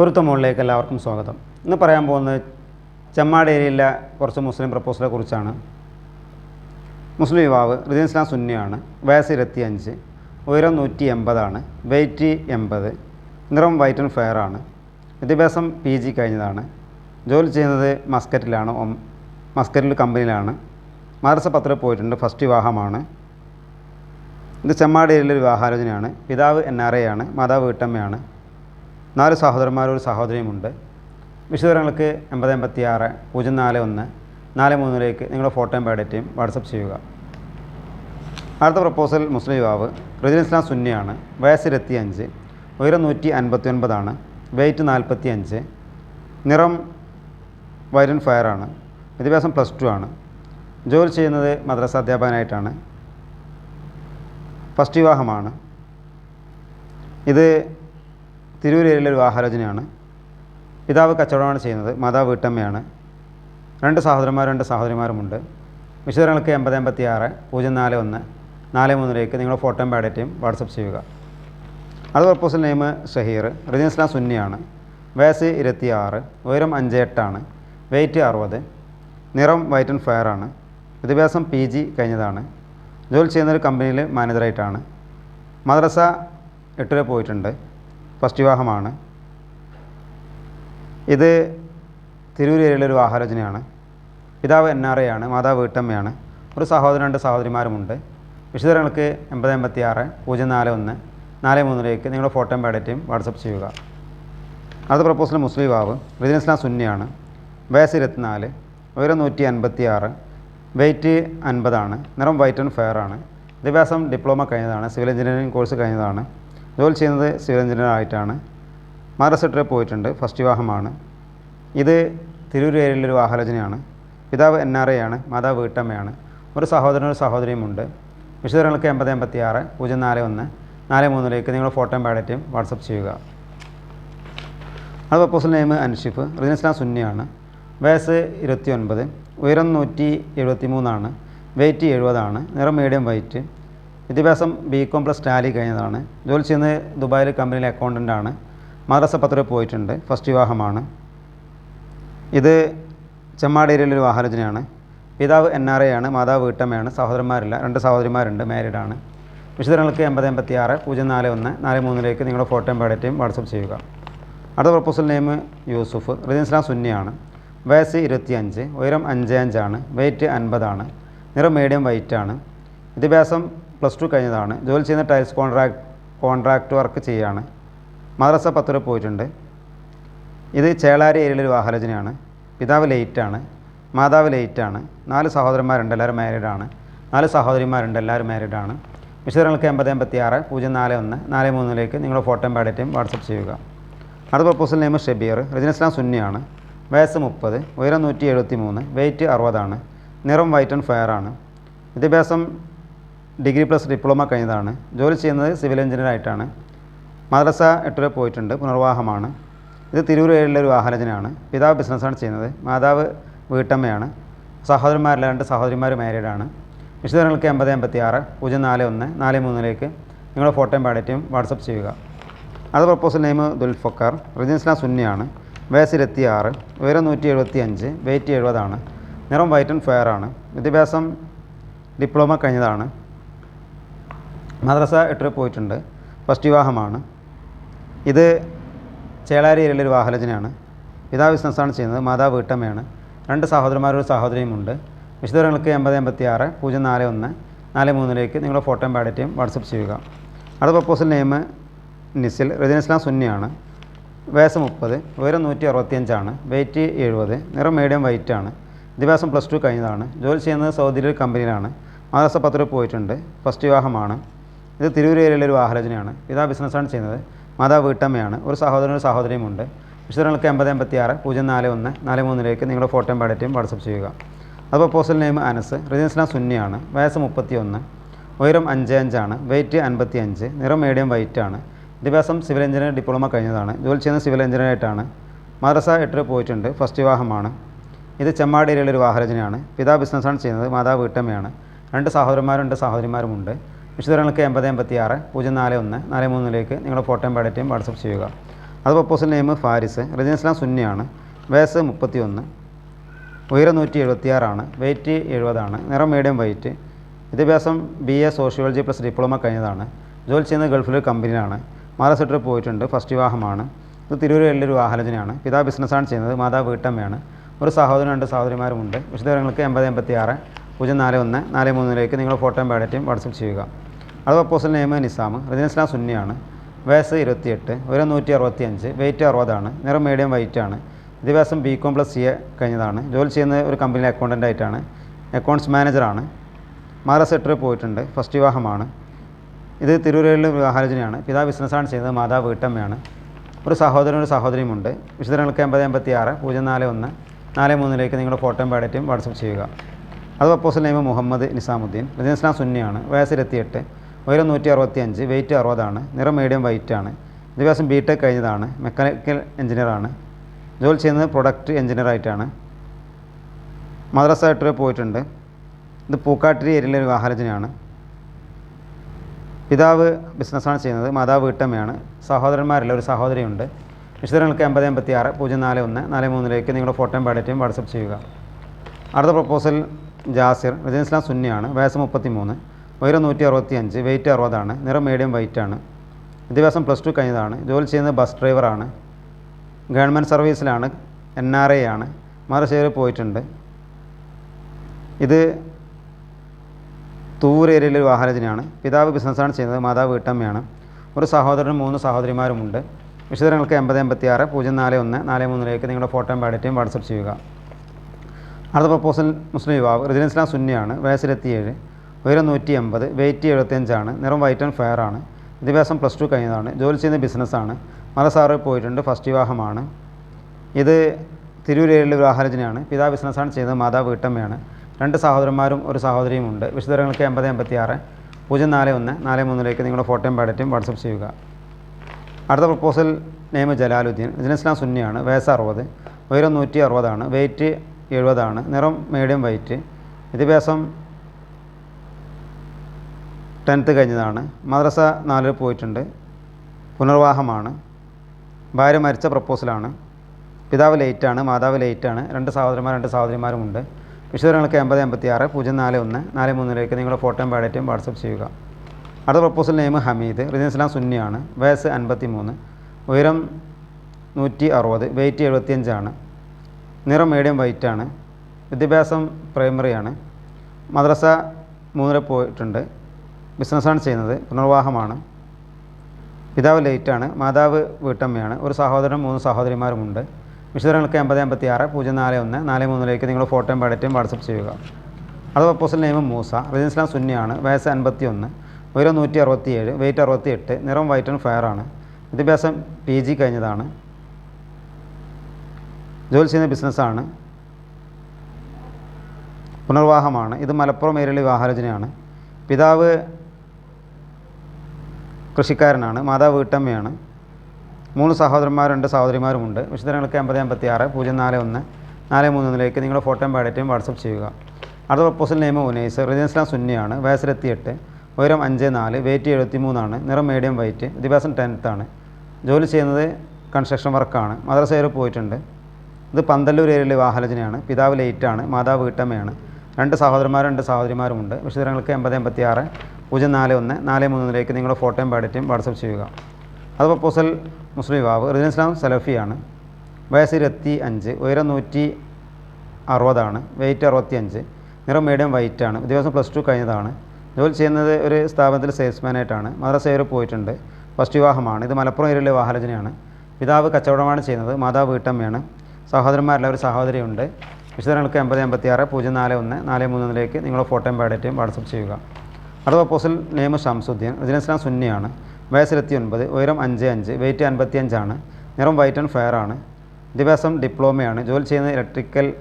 പൊരുത്ത എല്ലാവർക്കും സ്വാഗതം. ഇന്ന് പറയാൻ പോകുന്നത് ചെമ്മാട് ഏരിയയിലെ കുറച്ച് മുസ്ലിം പ്രപ്പോസലെ കുറിച്ചാണ്. മുസ്ലിം യുവാവ് റിദീൻ ഇസ്ലാം സുന്നിയാണ് വയസ്സ് ഇരുപത്തിയഞ്ച് ഉയരം നൂറ്റി എൺപതാണ് വെയ്റ്റ് എൺപത് നിറം വൈറ്റ് ആൻഡ് ഫെയർ ആണ് വിദ്യാഭ്യാസം പി ജി കഴിഞ്ഞതാണ് ജോലി ചെയ്യുന്നത് മസ്കറ്റിലാണ് മസ്കറ്റിൽ കമ്പനിയിലാണ് മാർസ പത്ര പോയിട്ടുണ്ട് ഫസ്റ്റ് വിവാഹമാണ്. ഇത് ചെമ്മാട് ഏരിയയിലെ വിവാഹാലോചനയാണ്. പിതാവ് എൻ ആർ എ ആണ് മാതാവ് വീട്ടമ്മയാണ്. നാല് സഹോദരന്മാരൊരു സഹോദരിയുമുണ്ട്. വിശദവിവരങ്ങൾക്ക് എൺപത് എൺപത്തി ആറ് പൂജ്യം നാല് ഒന്ന് നാല് മൂന്നിലേക്ക് നിങ്ങളുടെ ഫോട്ടോയും ബയോഡേറ്റയും വാട്സപ്പ് ചെയ്യുക. അടുത്ത പ്രപ്പോസൽ മുസ്ലിം യുവാവ് റജീൻ ഇസ്ലാം സുന്നിയാണ്. വയസ്സ് ഇരുപത്തിയഞ്ച് ഉയരം നൂറ്റി അൻപത്തി ഒൻപതാണ് വെയ്റ്റ് നാൽപ്പത്തി അഞ്ച് നിറം വൈരൻ ഫയറാണ് വിദ്യാഭ്യാസം പ്ലസ് ടു ആണ് ജോലി ചെയ്യുന്നത് മദ്രസ അധ്യാപകനായിട്ടാണ് ഫസ്റ്റ് വിവാഹമാണ്. ഇത് തിരൂർ ഏരിയയിലെ ഒരു പിതാവ് കച്ചവടമാണ് ചെയ്യുന്നത് മാതാവ് വീട്ടമ്മയാണ്. രണ്ട് സഹോദരന്മാർ രണ്ട് സഹോദരിമാരുമുണ്ട്. വിശദങ്ങൾക്ക് എൺപത് എൺപത്തി ആറ് പൂജ്യം നാല് ഒന്ന് നാല് മൂന്നിലേക്ക് നിങ്ങളുടെ ഫോട്ടോയും ബയോഡേറ്റയും വാട്സപ്പ് ചെയ്യുക. അത് proposal name Shaheer religion Islam സുന്നിയാണ്. വയസ്സ് ഇരുപത്തി ആറ് ഉയരം അഞ്ച് എട്ടാണ് വെയ്റ്റ് അറുപത് നിറം വൈറ്റ് ആൻഡ് ഫയർ ആണ്. വിദ്യാഭ്യാസം പി ജി കഴിഞ്ഞതാണ്. ജോലി ചെയ്യുന്ന ഒരു കമ്പനിയിൽ മാനേജറായിട്ടാണ്. മദ്രസ എട്ട് വരെ പോയിട്ടുണ്ട്. ഫസ്റ്റ് വിവാഹമാണ് ഇത് ഒരു ആഹാരചനയാണ് പിതാവ് എൻ ആർ എ ആണ് മാതാവ് വീട്ടമ്മയാണ്. ഒരു സഹോദരൻ രണ്ട് സഹോദരിമാരുമുണ്ട്. വിശദങ്ങൾക്ക് എൺപത് എൺപത്തി ആറ് പൂജ്യം നാല് ഒന്ന് നാല് മൂന്നിലേക്ക് നിങ്ങളുടെ ഫോട്ടോയും ബയോഡേറ്റയും വാട്സപ്പ് ചെയ്യുക. അടുത്ത പ്രപ്പോസൽ മുസ്ലിം വാവ് റിദിൻ ഇസ്ലാം സുന്നിയാണ്. വയസ്സ് ഇരുപത്തിനാല് ഉയരം നൂറ്റി അൻപത്തി ആറ് വെയ്റ്റ് അൻപതാണ് നിറം വൈറ്റ് ആൻഡ് ഫെയർ ആണ്. വിദ്യാഭ്യാസം ഡിപ്ലോമ കഴിഞ്ഞതാണ് സിവിൽ എഞ്ചിനീയറിംഗ് കോഴ്സ് കഴിഞ്ഞതാണ്. ജോലി ചെയ്യുന്നത് സിവിൽ എഞ്ചിനീയറായിട്ടാണ് മദ്രസ ട്രിപ്പ് പോയിട്ടുണ്ട്. ഫസ്റ്റ് വിവാഹമാണ്. ഇത് തിരൂർ ഏരിയയിലൊരു ഒരു ആലോചനയാണ് പിതാവ് എൻ ആർ എ ആണ്. മാതാവ് വീട്ടമ്മയാണ്. ഒരു സഹോദരനും ഒരു സഹോദരിയുമുണ്ട്. വിശദങ്ങൾക്ക് എൺപത് എൺപത്തി ആറ് പൂജ്യം നാല് ഒന്ന്. നാല് മൂന്നിലേക്ക് നിങ്ങളുടെ ഫോട്ടോയും ബയോഡേറ്റയും വാട്സപ്പ് ചെയ്യുക. അത് proposal name Anshif. Religion Islam സുന്നിയാണ്. വയസ്സ് ഇരുപത്തി ഒൻപത് ഉയരം നൂറ്റി എഴുപത്തി മൂന്നാണ് വെയ്റ്റ് എഴുപതാണ്. നിറം മീഡിയം വൈറ്റ് വിദ്യാഭ്യാസം ബി കോം പ്ലസ് ടാലി കഴിഞ്ഞതാണ്. ജോലി ചെയ്യുന്നത് ദുബായിൽ കമ്പനിയിലെ അക്കൗണ്ടന്റ് ആണ്. മദ്രസ പത്ര പോയിട്ടുണ്ട്. ഫസ്റ്റ് വിവാഹമാണ്. ഇത് ചെമ്മാടേരിയിലൊരു ആലോചനയാണ് പിതാവ് എൻ ആർ എ ആണ്. മാതാവ് വീട്ടമ്മയാണ്. സഹോദരന്മാരില്ല. രണ്ട് സഹോദരിമാരുണ്ട്. മാരീഡാണ് വിശദങ്ങൾക്ക് എൺപത് എൺപത്തി ആറ് പൂജ്യം നാല് ഒന്ന് നാല് മൂന്നിലേക്ക് നിങ്ങളുടെ ഫോട്ടോയും ബയോഡേറ്റയും വാട്സപ്പ് ചെയ്യുക. അടുത്ത പ്രപ്പോസൽ നെയിം യൂസുഫ്. റിജൻ സുന്നിയാണ്. വയസ്സ് ഇരുപത്തിയഞ്ച്. ഉയരം അഞ്ച് അഞ്ചാണ്. വെയിറ്റ് അൻപതാണ്. നിറം മീഡിയം വൈറ്റാണ് വിദ്യാഭ്യാസം പ്ലസ് ടു കഴിഞ്ഞതാണ്. ജോലി ചെയ്യുന്ന ടൈൽസ് കോൺട്രാക്ട് കോൺട്രാക്ട് വർക്ക് ചെയ്യുകയാണ് മദ്രസ പത്തുര പോയിട്ടുണ്ട്. ഇത് ചേളാരി ഏരിയയിലെ ഒരു ആലോചനയാണ് പിതാവ് ലേറ്റാണ്. മാതാവ് ലേറ്റാണ്. നാല് സഹോദരന്മാരുണ്ട് എല്ലാവരും മാരീഡാണ് നാല് സഹോദരിമാരുണ്ട് എല്ലാവരും മാരീഡാണ് വിശദങ്ങൾക്ക് എൺപത് എൺപത്തി ആറ് പൂജ്യം നാല് ഒന്ന് നാല് മൂന്നിലേക്ക് നിങ്ങളുടെ ഫോട്ടോയും ബയോഡേറ്റയും വാട്സപ്പ് ചെയ്യുക. അടുത്ത proposal name Shabeer religion Islam സുന്നിയാണ്. വയസ്സ് മുപ്പത് ഉയരം നൂറ്റി എഴുപത്തി മൂന്ന് വെയ്റ്റ് അറുപതാണ്. നിറം വൈറ്റ് ആൻഡ് ഫയർ ആണ്. വിദ്യാഭ്യാസം ഡിഗ്രി പ്ലസ് ഡിപ്ലോമ കഴിഞ്ഞതാണ്. ജോലി ചെയ്യുന്നത് സിവിൽ എഞ്ചിനീയർ ആയിട്ടാണ്. മദ്രസ എട്ട് വരെ പോയിട്ടുണ്ട്. പുനർവാഹമാണ് ഇത് തിരൂർ ഏഴിലെ ഒരു വാഹനജനാണ് പിതാവ് ബിസിനസ്സാണ് ചെയ്യുന്നത്. മാതാവ് വീട്ടമ്മയാണ്. സഹോദരന്മാരിലെ രണ്ട് സഹോദരിമാർ മാരീഡാണ് വിശദങ്ങൾക്ക് എൺപത് എൺപത്തി ആറ് പൂജ്യം നാല് ഒന്ന് നാല് മൂന്നിലേക്ക് നിങ്ങളുടെ ഫോട്ടോയും ബയോഡേറ്റയും വാട്സപ്പ് ചെയ്യുക. അത് proposal name Dulfakar religion Islam സുന്നിയാണ്. വയസ്സ് ഇരുപത്തി ആറ് ഉയരം നൂറ്റി എഴുപത്തി അഞ്ച് വെയിറ്റ് എഴുപതാണ്. നിറം വൈറ്റ് ആൻഡ് ഫെയർ ആണ്. വിദ്യാഭ്യാസം ഡിപ്ലോമ കഴിഞ്ഞതാണ്. മദ്രസ എട്ട് വരെ പോയിട്ടുണ്ട്. ഫസ്റ്റ് വിവാഹമാണ്. ഇത് ചേളാരി ഏരിയയിലൊരു വാഹനജനാണ് പിതാവ് ബിസിനസ്സാണ് ചെയ്യുന്നത് മാതാവ് വീട്ടമ്മയാണ്. രണ്ട് സഹോദരന്മാരൊരു സഹോദരിയുമുണ്ട് വിശദങ്ങൾക്ക് എൺപത് എൺപത്തി ആറ് പൂജ്യം നാല് ഒന്ന് നാല് മൂന്നിലേക്ക് നിങ്ങളുടെ ഫോട്ടോയും ബയോഡേറ്റയും വാട്സപ്പ് ചെയ്യുക. അടുത്ത proposal name Nisil religion Islam സുന്നിയാണ്. വയസ്സ് മുപ്പത് ഉയരം നൂറ്റി അറുപത്തിയഞ്ചാണ്. വെയ്റ്റ് എഴുപത് നിറം മീഡിയം വൈറ്റ് ആണ്. വിദ്യാഭ്യാസം പ്ലസ് ടു കഴിഞ്ഞതാണ്. ജോലി ചെയ്യുന്നത് സൗദിയിലെ ഒരു കമ്പനിയിലാണ് മാതാസ പത്ര പോയിട്ടുണ്ട്. ഫസ്റ്റ് വിവാഹമാണ്. ഇത് തിരൂർ ഒരു ആലോചനയാണ് പിതാ ബിസിനസ്സാണ് ചെയ്യുന്നത്. മാതാ വീട്ടമ്മയാണ്. ഒരു സഹോദരനും ഒരു സഹോദരിയുമുണ്ട് വിശദങ്ങൾക്ക് എൺപത് എൺപത്തി ആറ് പൂജ്യം നാല് ഒന്ന് നാല് മൂന്നിലേക്ക് നിങ്ങളുടെ ഫോട്ടോയും ബയോഡേറ്റയും വാട്സപ്പ് ചെയ്യുക. അപ്പോൾ പോസൽ നെയിം അനസ്. റിജൻ ഇസ്ലാം സുന്നിയാണ്. വയസ്സ് മുപ്പത്തി ഒന്ന് ഉയരം അഞ്ച് അഞ്ചാണ്. വെയിറ്റ് അൻപത്തി അഞ്ച് നിറം മീഡിയം വൈറ്റ് ആണ്. വിദ്യാഭ്യാസം സിവിൽ എഞ്ചിനീയർ ഡിപ്ലോമ കഴിഞ്ഞതാണ്. ജോലി ചെയ്യുന്ന സിവിൽ എഞ്ചിനീയർ ആയിട്ടാണ്. മദ്രസ എട്ടിൽ പോയിട്ടുണ്ട്. ഫസ്റ്റ് വിവാഹമാണ്. ഇത് ചെമ്മാട് ഏരിയയിലെ ഒരു വാഹരചനയാണ് പിതാ ബിസിനസ്സാണ് ചെയ്യുന്നത്. മാതാ വീട്ടമ്മയാണ്. രണ്ട് സഹോദരന്മാരുണ്ട് സഹോദരിമാരുമുണ്ട് വിശദങ്ങൾക്ക് എൺപത് എൺപത്തി ആറ് പൂജ്യം നാല് ഒന്ന് നാല് മൂന്നിലേക്ക് നിങ്ങളുടെ ഫോട്ടോയും ബയോഡേറ്റയും വാട്സപ്പ് ചെയ്യുക. അത് proposal name Faris religion Islam സുന്നിയാണ് വയസ്സ് മുപ്പത്തി ഒന്ന് ഉയരം നൂറ്റി എഴുപത്തിയാറാണ് വെയിറ്റ് എഴുപതാണ് നിറം മീഡിയം വൈറ്റ് വിദ്യാഭ്യാസം B A sociology plus diploma കഴിഞ്ഞതാണ് ജോലി ചെയ്യുന്നത് ഗൾഫിലെ കമ്പനിയിലാണ് മഹാരാഷ്ട്രയിൽ പോയിട്ടുണ്ട് ഫസ്റ്റ് വിവാഹമാണ് ഇത് തിരൂരിലെ വലിയൊരു വാഹനജനയാണ് പിതാ ബിസിനസ്സാണ് ചെയ്യുന്നത് മാതാ വീട്ടമ്മയാണ് ഒരു സഹോദരൻ രണ്ട് സഹോദരിമാരുമുണ്ട് വിശദവിവരങ്ങൾക്ക് എൺപത് എൺപത്തി ആറ് പൂജ്യം നാല് ഒന്ന് നാല് മൂന്നിലേക്ക് നിങ്ങൾ ഫോട്ടോയും ബയോഡേറ്റയും വാട്സപ്പ് ചെയ്യുക. അത് പ്രപ്പോസൽ നെയിം നിസാം റജീൻ സുന്നിയാണ് വയസ്സ് ഇരുപത്തിയെട്ട് ഉയരം നൂറ്റി അറുപത്തി അഞ്ച് വെയിറ്റ് അറുപതാണ് നിറം മീഡിയം വൈറ്റ് ആണ് വിദ്യാഭ്യാസം B Com plus C A കഴിഞ്ഞതാണ് ജോലി ചെയ്യുന്ന ഒരു കമ്പനിയിലെ അക്കൗണ്ടന്റ് ആയിട്ടാണ് അക്കൗണ്ട്സ് മാനേജറാണ് മഹാരാഷ്ട്രയിൽ പോയിട്ടുണ്ട് ഫസ്റ്റ് വിവാഹമാണ് ഇത് തിരൂരിലെ വിവാഹാലോചനയാണ് പിതാവ് ബിസിനസ്സാണ് ചെയ്യുന്നത് മാതാവ് വീട്ടമ്മയാണ് ഒരു സഹോദരനും ഒരു സഹോദരിയുമുണ്ട് വിശദങ്ങൾക്ക് എൺപത് എൺപത്തി ആറ് പൂജ്യം നാല് ഒന്ന് നാല് മൂന്നിലേക്ക് നിങ്ങളുടെ ഫോട്ടോയും ബയോഡേറ്റയും വാട്സപ്പ് ചെയ്യുക. അത് proposal name Muhammad Nizamuddin religion Islam സുന്നിയാണ് വയസ്സ് ഇരുപത്തിയെട്ട് ഉയരം നൂറ്റി അറുപത്തി അഞ്ച് വെയിറ്റ് അറുപതാണ് നിറം മീഡിയം വൈറ്റ് ആണ് വിദ്യാഭ്യാസം ബി ടെക് കഴിഞ്ഞതാണ് മെക്കാനിക്കൽ എഞ്ചിനീയറാണ് ജോലി ചെയ്യുന്നത് പ്രൊഡക്റ്റ് എഞ്ചിനീയറായിട്ടാണ് മദ്രസ ആയിട്ട് പോയിട്ടുണ്ട് ഇത് പൂക്കാട്ടിരി ഏരിയയിലെ ഒരു വാഹനജനയാണ് പിതാവ് ബിസിനസ്സാണ് ചെയ്യുന്നത് മാതാവ് വീട്ടമ്മയാണ് സഹോദരന്മാരില്ല ഒരു സഹോദരിയുണ്ട് വിശദങ്ങൾക്ക് എൺപത് എൺപത്തി ആറ് പൂജ്യം നാല് ഒന്ന് നാല് മൂന്നിലേക്ക് നിങ്ങളുടെ ഫോട്ടോയും ബയോഡേറ്റയും വാട്സപ്പ് ചെയ്യുക. അടുത്ത പ്രപ്പോസൽ ജാസിർ റജീൻ ഇസ്ലാം സുന്നിയാണ് വയസ്സ് മുപ്പത്തി മൂന്ന് ഉയരം നൂറ്റി അറുപത്തി അഞ്ച് വെയിറ്റ് അറുപതാണ് നിറം മീഡിയം വൈറ്റ് ആണ്. വിദ്യാഭ്യാസം പ്ലസ് ടു കഴിഞ്ഞതാണ് ജോലി ചെയ്യുന്നത് ബസ് ഡ്രൈവറാണ് ഗവൺമെന്റ് സർവീസിലാണ് എൻ ആർ ഐ ആണ്. മറുശ്ശേരി പോയിട്ടുണ്ട്. ഇത് തൂർ ഏരിയയിലെ ഒരു വാഹനജനാണ് പിതാവ് ബിസിനസ്സാണ് ചെയ്യുന്നത് മാതാവ് വീട്ടമ്മയാണ്. ഒരു സഹോദരനും മൂന്ന് സഹോദരിമാരുമുണ്ട്. വിശദങ്ങൾക്ക് എൺപത് എൺപത്തി ആറ് പൂജ്യം നാല് ഒന്ന് നാല് മൂന്നിലേക്ക് നിങ്ങളുടെ ഫോട്ടോയും ബയോഡേറ്റയും വാട്സപ്പ് ചെയ്യുക. അടുത്ത പ്രപ്പോസൽ മുസ്ലിം യുവാവ് റജീൻ ഇസ്ലാം സുന്നിയാണ് വയസ്സിലെത്തിയേഴ് ഉയരം നൂറ്റി എൺപത് വെയിറ്റ് എഴുപത്തിയഞ്ചാണ് നിറം വൈറ്റ് ആൻഡ് ഫെയർ ആണ് വിദ്യാഭ്യാസം പ്ലസ് ടു കഴിഞ്ഞതാണ് ജോലി ചെയ്യുന്ന ബിസിനസ്സാണ് മലസാറിൽ പോയിട്ടുണ്ട് ഫസ്റ്റ് വിവാഹമാണ്. ഇത് തിരൂരേരിലെ വിവാഹരചനയാണ് പിതാവ് ബിസിനസ്സാണ് ചെയ്യുന്നത് മാതാവ് വീട്ടമ്മയാണ്. രണ്ട് സഹോദരന്മാരും ഒരു സഹോദരിയും ഉണ്ട്. വിശദങ്ങൾക്ക് എൺപത് എൺപത്തി ആറ് പൂജ്യം നാല് ഒന്ന് നാല് മൂന്നിലേക്ക് നിങ്ങളുടെ ഫോട്ടോയും ബയോഡേറ്റയും വാട്സപ്പ് ചെയ്യുക. അടുത്ത പ്രപ്പോസൽ നെയ്മ് ജലാലുദ്ദീൻ ഇസ്ലാം സുന്നിയാണ് വയസ്സ് അറുപത് ഉയരം നൂറ്റി അറുപതാണ് വെയിറ്റ് എഴുപതാണ്. നിറം മീഡിയം വൈറ്റ് വിദ്യാഭ്യാസം ടെൻത്ത് കഴിഞ്ഞതാണ്. മദ്രസ നാലിൽ പോയിട്ടുണ്ട്. പുനർവാഹമാണ് ഭാര്യ മരിച്ച പ്രപ്പോസലാണ് പിതാവ് ലേറ്റാണ് മാതാവ് ലേറ്റാണ് രണ്ട് സഹോദരന്മാർ രണ്ട് സഹോദരിമാരുമുണ്ട് വിശദങ്ങൾക്ക് എൺപത് എൺപത്തി ആറ് പൂജ്യം നാല് ഒന്ന് നാല് മൂന്നിലേക്ക് നിങ്ങളുടെ ഫോട്ടോയും ബയോഡേറ്റയും വാട്സപ്പ് ചെയ്യുക. അടുത്ത proposal name Hameed. Religion Islam സുന്നിയാണ് വയസ്സ് അൻപത്തി മൂന്ന് ഉയരം നൂറ്റി അറുപത് വെയിറ്റ് എഴുപത്തിയഞ്ചാണ് നിറം മീഡിയം ആണ്. വിദ്യാഭ്യാസം പ്രൈമറി ആണ്. മദ്രസ മൂന്നര പോയിട്ടുണ്ട്. ബിസിനസ്സാണ് ചെയ്യുന്നത്. പുനർവാഹമാണ് പിതാവ് ലേറ്റാണ് മാതാവ് വീട്ടമ്മയാണ്. ഒരു സഹോദരനും മൂന്ന് സഹോദരിമാരുമുണ്ട്. വിശദങ്ങൾക്ക് എൺപത് എൺപത്തി ആറ് പൂജ്യം നാല് ഒന്ന് നാല് മൂന്നിലേക്ക് നിങ്ങൾ ഫോട്ടോയും ബയോഡേറ്റയും വാട്സപ്പ് ചെയ്യുക. അത് proposal name Moosa. Religion Islam സുന്നിയാണ്. വയസ്സ് അൻപത്തി ഒന്ന് ഉയരം നൂറ്റി അറുപത്തി ഏഴ് വെയിറ്റ് അറുപത്തി എട്ട് നിറം വൈറ്റ് ആൻഡ് ഫയർ ആണ്. വിദ്യാഭ്യാസം പി ജി കഴിഞ്ഞതാണ്. ജോലി ചെയ്യുന്ന ബിസിനസ്സാണ്. പുനർവാഹമാണ് ഇത് മലപ്പുറം ഏരിയയിലെ വിവാഹാലോചനയാണ്. പിതാവ് കൃഷിക്കാരനാണ് മാതാവ് വീട്ടമ്മയാണ്. മൂന്ന് സഹോദരന്മാരുണ്ട് സഹോദരിമാരുമുണ്ട് വിശദങ്ങൾക്ക് അമ്പത് അമ്പത്തി ആറ് പൂജ്യം നാല് ഒന്ന് നാല് മൂന്നിലേക്ക് നിങ്ങളുടെ ഫോട്ടോയും ബയോഡേറ്റയും വാട്സപ്പ് ചെയ്യുക. അടുത്ത പ്രപ്പോസൽ നെയിം ഉനൈസ് റിജൻസ്ലാം സുന്നിയാണ് വയസ്സിലെത്തിയെട്ട് ഉയരം അഞ്ച് നാല് വെയിറ്റ് എഴുപത്തി മൂന്നാണ് നിറം മീഡിയം വൈറ്റ് വിദ്യാഭ്യാസം ടെൻത്താണ് ജോലി ചെയ്യുന്നത് കൺസ്ട്രക്ഷൻ വർക്കാണ് മദ്രസയിൽ പോയിട്ടുണ്ട്. ഇത് പന്തല്ലൂർ ഏരിയയിലെ വാഹലജനയാണ്. പിതാവ് ലേറ്റാണ് മാതാവ് വീട്ടമ്മയാണ്. രണ്ട് സഹോദരന്മാരും രണ്ട് സഹോദരിമാരുമുണ്ട്. വിശദങ്ങൾക്ക് എൺപത് എൺപത്തി ആറ് പൂജ്യം നാല് ഒന്ന് നാല് മൂന്നിലേക്ക് നിങ്ങളുടെ ഫോട്ടോയും ബയോഡേറ്റയും വാട്സപ്പ് ചെയ്യുക. അത് പ്രപ്പോസൽ മുസ്ലിം യുവാവ് റജീൻ ഇസ്ലാം സലഫിയാണ്. വയസ്സ് ഇരുപത്തി അഞ്ച് ഉയരം നൂറ്റി അറുപതാണ് വെയിറ്റ് അറുപത്തി അഞ്ച് നിറം മീഡിയം വൈറ്റ് ആണ് വിദ്യാഭ്യാസം പ്ലസ് ടു കഴിഞ്ഞതാണ്. ജോലി ചെയ്യുന്നത് ഒരു സ്ഥാപനത്തിൽ സെയിൽസ്മാനായിട്ടാണ്. മദ്രസയിൽ പോയിട്ടുണ്ട്. ഫസ്റ്റ് വിവാഹമാണ്. ഇത് മലപ്പുറം ഏരിയയിലെ വാഹലജനയാണ്. പിതാവ് കച്ചവടമാണ് ചെയ്യുന്നത്. മാതാവ് വീട്ടമ്മയാണ്. സഹോദരന്മാരില്ല ഒരു സഹോദരിയുണ്ട്. വിശദങ്ങൾക്ക് എൺപത് എൺപത്തി ആറ് പൂജ്യം നാല് ഒന്ന് നാല് മൂന്നിലേക്ക് നിങ്ങളുടെ ഫോട്ടോയും ബയോഡേറ്റയും വാട്സപ്പ് ചെയ്യുക. അടുത്ത പ്രപ്പോസൽ നെയ്മ് ഷംസുദ്ദീൻ റജിനസ്ലാം സുന്നിയാണ്. വയസ്സിലെത്തി ഒൻപത് ഉയരം അഞ്ച് അഞ്ച് വെയിറ്റ് അൻപത്തി അഞ്ചാണ് നിറം വൈറ്റ് ആൻഡ് ഫെയർ ആണ്. വിദ്യാഭ്യാസം ഡിപ്ലോമയാണ്. ജോലി ചെയ്യുന്നത് ഇലക്ട്രിക്കൽ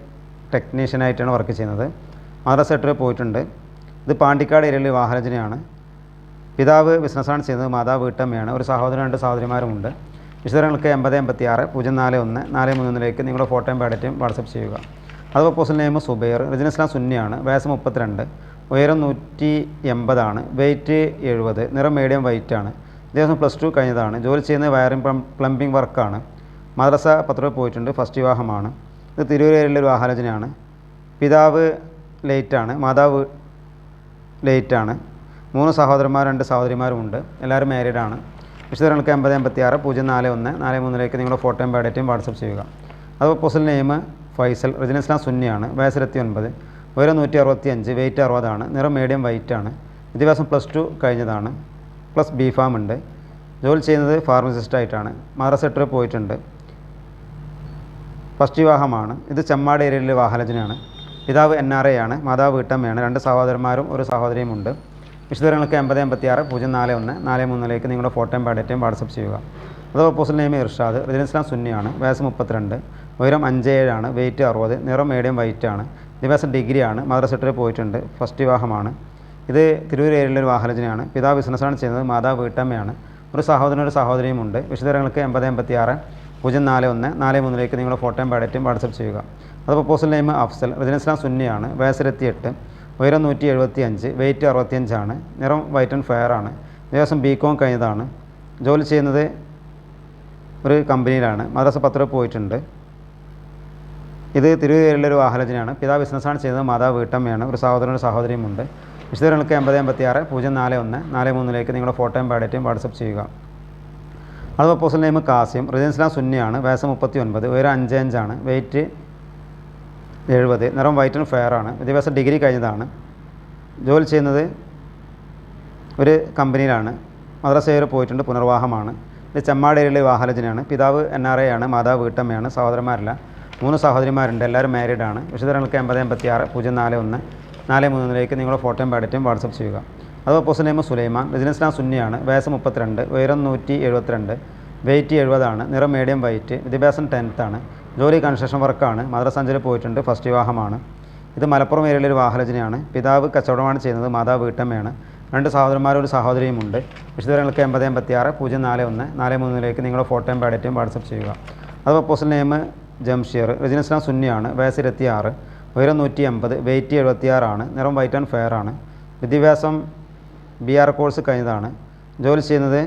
ടെക്നീഷ്യനായിട്ടാണ് വർക്ക് ചെയ്യുന്നത്. മദ്രസ എട്ടിൽ പോയിട്ടുണ്ട്. ഇത് പാണ്ടിക്കാട് ഏരിയയിലെ വാഹനജനയാണ്. പിതാവ് ബിസിനസ്സാണ് ചെയ്യുന്നത് മാതാവ് വീട്ടമ്മയാണ്. ഒരു സഹോദരൻ രണ്ട് സഹോദരിമാരുമുണ്ട്. വിശദങ്ങൾക്ക് എൺപത് എൺപത്തി ആറ് പൂജ്യം നാല് ഒന്ന് നാല് മൂന്നിലേക്ക് നിങ്ങളുടെ ഫോട്ടോയും ബയോഡേറ്റയും വാട്സപ്പ് ചെയ്യുക. അത് proposal name Subair religion Islam സുന്നിയാണ് വയസ്സ് മുപ്പത്തിരണ്ട് ഉയരം നൂറ്റി എൺപതാണ് വെയിറ്റ് എഴുപത് നിറം മീഡിയം വൈറ്റ് ആണ്. ഇദ്ദേഹം പ്ലസ് ടു കഴിഞ്ഞതാണ്. ജോലി ചെയ്യുന്നത് വയറിംഗ് പ്ലം പ്ലംബിംഗ് വർക്കാണ് മദ്രസ പത്രത്തിൽ പോയിട്ടുണ്ട് ഫസ്റ്റ് വിവാഹമാണ്. ഇത് തിരുവരയിലുള്ള ഒരു ആഹാരചനയാണ് പിതാവ് ലേറ്റാണ് മാതാവ് ലേറ്റാണ് മൂന്ന് സഹോദരന്മാർ രണ്ട് സഹോദരിമാരുമുണ്ട് എല്ലാവരും മാരീഡാണ് വിശദങ്ങൾക്ക് എൺപത് എൺപത്തി ആറ് പൂജ്യം നാല് ഒന്ന് നാല് മൂന്നിലേക്ക് നിങ്ങളുടെ ഫോട്ടോയും ബയോഡേറ്റയും വാട്സപ്പ് ചെയ്യുക. അത് proposal name Faisal religion Islam സുന്നിയാണ് വയസ്സ് ഇരുപത്തി ഒൻപത് ഉയരം നൂറ്റി അറുപത്തി അഞ്ച് വെയിറ്റ് അറുപതാണ് നിറം മീഡിയം വൈറ്റ് ആണ് വിദ്യാഭ്യാസം പ്ലസ് ടു കഴിഞ്ഞതാണ് പ്ലസ് ബി ഫാം ഉണ്ട് ജോലി ചെയ്യുന്നത് ഫാർമസിസ്റ്റ് ആയിട്ടാണ് മദ്രസ പോയിട്ടുണ്ട് ഫസ്റ്റ് വിവാഹമാണ് ഇത് ചെമ്മാട് ഏരിയയിലെ വാഹലജനാണ് പിതാവ് എൻ ആർ എ ആണ് മാതാവ് വീട്ടമ്മയാണ് രണ്ട് സഹോദരന്മാരും ഒരു സഹോദരിയും ഉണ്ട്. വിശദങ്ങൾക്ക് എൺപത് എൺപത്തി ആറ് പൂജ്യം നാല് ഒന്ന് നാല് മൂന്നിലേക്ക് നിങ്ങളുടെ ഫോട്ടോയും ബയോഡേറ്റയും വാട്സപ്പ് ചെയ്യുക. അത് ഓപ്പോസിറ്റ് നെയിം ഇർഷാദ് റജിൻ ഇസ്ലാം സുന്നിയാണ് വയസ്സ് മുപ്പത്തിരണ്ട് ഉയരം അഞ്ച് ഏഴാണ് വെയിറ്റ് അറുപത് നിറം മീഡിയം വൈറ്റ് ആണ് വിദ്യാഭ്യാസം ഡിഗ്രിയാണ് മദ്രസെട്ടിൽ പോയിട്ടുണ്ട് ഫസ്റ്റ് വിവാഹമാണ്. ഇത് തിരൂർ ഏരിയയിലെ ഒരു വാഹനജനയാണ് പിതാവ് ബിസിനസ്സാണ് ചെയ്യുന്നത് മാതാവ് വീട്ടമ്മയാണ്. ഒരു സഹോദരനും ഒരു സഹോദരിയും ഉണ്ട്. വിശദങ്ങൾക്ക് എൺപത് എൺപത്തി ആറ് പൂജ്യം നാല് ഒന്ന് നാല് മൂന്നിലേക്ക് നിങ്ങളുടെ ഫോട്ടോയും ബയോഡേറ്റയും വാട്സപ്പ് ചെയ്യുക. അത് പ്രപ്പോസൽ നെയിം അഫ്സൽ റിജിനസ്ലാം സുന്നിയാണ് വയസ്സിലെത്തി എട്ട് ഉയരം നൂറ്റി എഴുപത്തി അഞ്ച് വെയിറ്റ് അറുപത്തിയഞ്ചാണ് നിറം വൈറ്റ് ആൻഡ് ഫെയർ ആണ്. ദിവസം ബി കോം കഴിഞ്ഞതാണ്. ജോലി ചെയ്യുന്നത് ഒരു കമ്പനിയിലാണ്. മദ്രസ പത്ര പോയിട്ടുണ്ട്. ഇത് തിരുവേരിലൊരു ഒരു വാഹനജനാണ് പിതാവ് ബിസിനസ്സാണ് ചെയ്യുന്നത്. മാതാവ് വീട്ടമ്മയാണ്. ഒരു സഹോദരനും ഒരു സഹോദരിയും ഉണ്ട് വിശദങ്ങൾക്ക് എൺപത് എൺപത്തി ആറ് പൂജ്യം നാല് ഒന്ന് നാല് മൂന്നിലേക്ക് നിങ്ങളുടെ ഫോട്ടോയും ബയോഡേറ്റയും വാട്സപ്പ് ചെയ്യുക. അത് പ്രപ്പോസൽ നെയിം കാസിം. റിജൻ ഇസ്ലാം സുന്നിയാണ്. വയസ്സ് മുപ്പത്തി ഒൻപത് ഉയരം അഞ്ച് അഞ്ചാണ്. വെയിറ്റ് എഴുപത്. നിറം വൈറ്റ് ആൻഡ് ഫെയർ ആണ്. വിദ്യാഭ്യാസം ഡിഗ്രി കഴിഞ്ഞതാണ്. ജോലി ചെയ്യുന്നത് ഒരു കമ്പനിയിലാണ് മദ്രസയിൽ പോയിട്ടുണ്ട്. പുനർവാഹമാണ്. ഇത് ചെമ്മാടേരിയിലെ വാഹനജനാണ് പിതാവ് എൻ ആർ എ ആണ്. മാതാവ് വീട്ടമ്മയാണ്. സഹോദരന്മാരില്ല. മൂന്ന് സഹോദരിമാരുണ്ട്. എല്ലാവരും മാരീഡ് ആണ്. വിശദങ്ങൾക്ക് എൺപത് എൺപത്തി ആറ് പൂജ്യം നാല് ഒന്ന് നാല് മൂന്നിലേക്ക് നിങ്ങളുടെ ഫോട്ടോയും ബയോഡേറ്റയും വാട്സപ്പ് ചെയ്യുക. അത് ഓപ്പോസിറ്റ് നെയ്മ് സുലൈമാൻ. ബിസിനസ് നാം സുന്നിയാണ്. വയസ്സ് മുപ്പത്തിരണ്ട്. ഉയരം നൂറ്റി എഴുപത്തിരണ്ട്. വെയിറ്റ് എഴുപതാണ്. നിറം മീഡിയം വൈറ്റ് വിദ്യാഭ്യാസം ടെൻത്താണ് ജോലി കൺസ്ട്രക്ഷൻ വർക്കാണ് മദ്രസഞ്ചലിൽ പോയിട്ടുണ്ട് ഫസ്റ്റ് വിവാഹമാണ്. ഇത് മലപ്പുറം ഏരിയയിലെ ഒരു വാഹനജനയാണ് പിതാവ് കച്ചവടമാണ് ചെയ്യുന്നത് മാതാവ് വീട്ടമ്മയാണ്. രണ്ട് സഹോദരന്മാരും ഒരു സഹോദരിയും ഉണ്ട് വിശദങ്ങൾക്ക് എൺപത് എൺപത്തി ആറ് പൂജ്യം നാല് ഒന്ന് നാല് മൂന്നിലേക്ക് നിങ്ങളുടെ ഫോട്ടോയും പാഡറ്റും വാട്സപ്പ് ചെയ്യുക. അത് proposal name Jamshir religion Islam സുന്നിയാണ് വയസ്സ് ഇരുപത്തി ആറ് ഉയരം നൂറ്റി എൺപത് വെയിറ്റ് എഴുപത്തിയാറാണ്. നിറം വൈറ്റ് ആൻഡ് ഫെയർ ആണ്. വിദ്യാഭ്യാസം ബി ആർ കോഴ്സ് കഴിഞ്ഞതാണ്. ജോലി ചെയ്യുന്നത്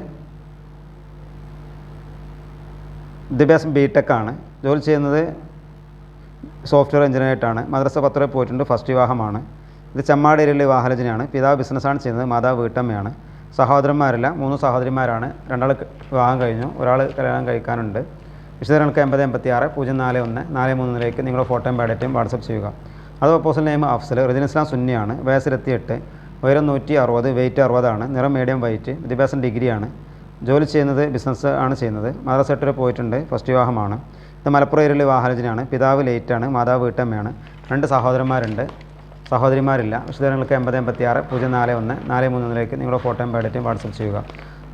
വിദ്യാഭ്യാസം ബി ടെക് ആണ്. ജോലി ചെയ്യുന്നത് സോഫ്റ്റ്വെയർ എഞ്ചിനീയറായിട്ടാണ്. മദ്രസ പത്രയിൽ പോയിട്ടുണ്ട്. ഫസ്റ്റ് വിവാഹമാണ്. ഇത് ചെമ്മാട് ഏരിയയിലെ വാഹനജനാണ് പിതാവ് ബിസിനസ്സാണ് ചെയ്യുന്നത്. മാതാവ് വീട്ടമ്മയാണ്. സഹോദരന്മാരില്ല. മൂന്ന് സഹോദരിമാരാണ്. രണ്ടാൾ വിവാഹം കഴിഞ്ഞു. ഒരാൾ കല്യാണം കഴിക്കാനുണ്ട്. വിശദങ്ങൾക്ക് എൺപത് എൺപത്തി ആറ് പൂജ്യം നാല് ഒന്ന് നാല് മൂന്നിലേക്ക് നിങ്ങളുടെ ഫോട്ടോയും ബയോഡേറ്റയും വാട്സപ്പ് ചെയ്യുക. അത് പ്രപ്പോസൽ നെയിം അഫ്സൽ റജിൻ ഇസ്ലാം സുന്നിയാണ്. വയസ്സിലെത്തിയിട്ട്. ഉയരം നൂറ്റി അറുപത് വെയിറ്റ് അറുപതാണ്. നിറം മീഡിയം വൈറ്റ് വിദ്യാഭ്യാസം ഡിഗ്രിയാണ്. ജോലി ചെയ്യുന്നത് ബിസിനസ് ആണ് ചെയ്യുന്നത്. മദ്രസ സെക്ടറിൽ പോയിട്ടുണ്ട് ഫസ്റ്റ് വിവാഹമാണ്. ഇത് മലപ്പുറം ഏരിയയിലെ വാഹനജനാണ് പിതാവ് ലേറ്റാണ് മാതാവ് വീട്ടമ്മയാണ്. രണ്ട് സഹോദരന്മാരുണ്ട്. സഹോദരിമാരില്ല. വിശദങ്ങൾക്ക് എൺപത് എൺപത്തി ആറ് പൂജ്യം നാല് ഒന്ന് നാല് മൂന്നിലേക്ക് നിങ്ങളുടെ ഫോട്ടോയും ബയോഡേറ്റയും വാട്സപ്പ് ചെയ്യുക.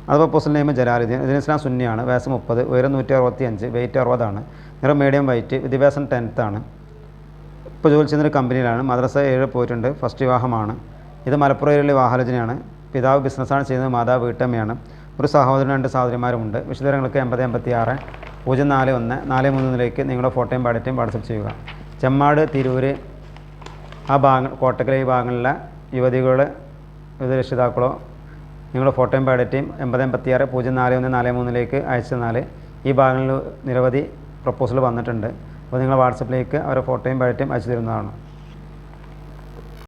അതുപോലെ പോസ്റ്റൽ നെയിം ജലാലുദ്ദീൻ. ഇതിന് ഇസ്ലാം സുന്നിയാണ്. വയസ്സ് മുപ്പത് ഉയരം നൂറ്റി അറുപത്തി അഞ്ച് വെയിറ്റ് അറുപതാണ്. നിറം മീഡിയം വൈറ്റ് വിദ്യാഭ്യാസം ടെൻത്ത് ആണ്. ഇപ്പോൾ ജോലി ചെയ്യുന്നൊരു കമ്പനിയിലാണ് മദ്രസ ഏഴ് പോയിട്ടുണ്ട് ഫസ്റ്റ് വിവാഹമാണ്. ഇത് മലപ്പുറം ഏരിയയിലെ വാഹനജനാണ് പിതാവ് ബിസിനസ്സാണ് ചെയ്യുന്നത് മാതാവ് വീട്ടമ്മയാണ്. ഒരു സഹോദരനും രണ്ട് സഹോദരിമാരുമുണ്ട്. വിശദങ്ങൾക്ക് എൺപത് എൺപത്തി ആറ് പൂജ്യം നാല് ഒന്ന് നാല് മൂന്നിലേക്ക് നിങ്ങളുടെ ഫോട്ടോയും ബയോഡേറ്റയും വാട്സപ്പ് ചെയ്യുക. ചെമ്മാട് തിരൂര് ആ ഭാഗങ്ങൾ കോട്ടക്കലെ ഈ ഭാഗങ്ങളിലെ യുവതികൾ യുവതി രക്ഷിതാക്കളോ നിങ്ങളുടെ ഫോട്ടോയും ബയോഡേറ്റയും എൺപത് എൺപത്തി ആറ് പൂജ്യം നാല് ഒന്ന് നാല് മൂന്നിലേക്ക് അയച്ചു തന്നാൽ ഈ ഭാഗങ്ങളിൽ നിരവധി പ്രപ്പോസൽ വന്നിട്ടുണ്ട്. അപ്പോൾ നിങ്ങൾ വാട്സപ്പിലേക്ക് അവരുടെ ഫോട്ടോയും ബയോഡേറ്റയും അയച്ചു തരുന്നതാണ്.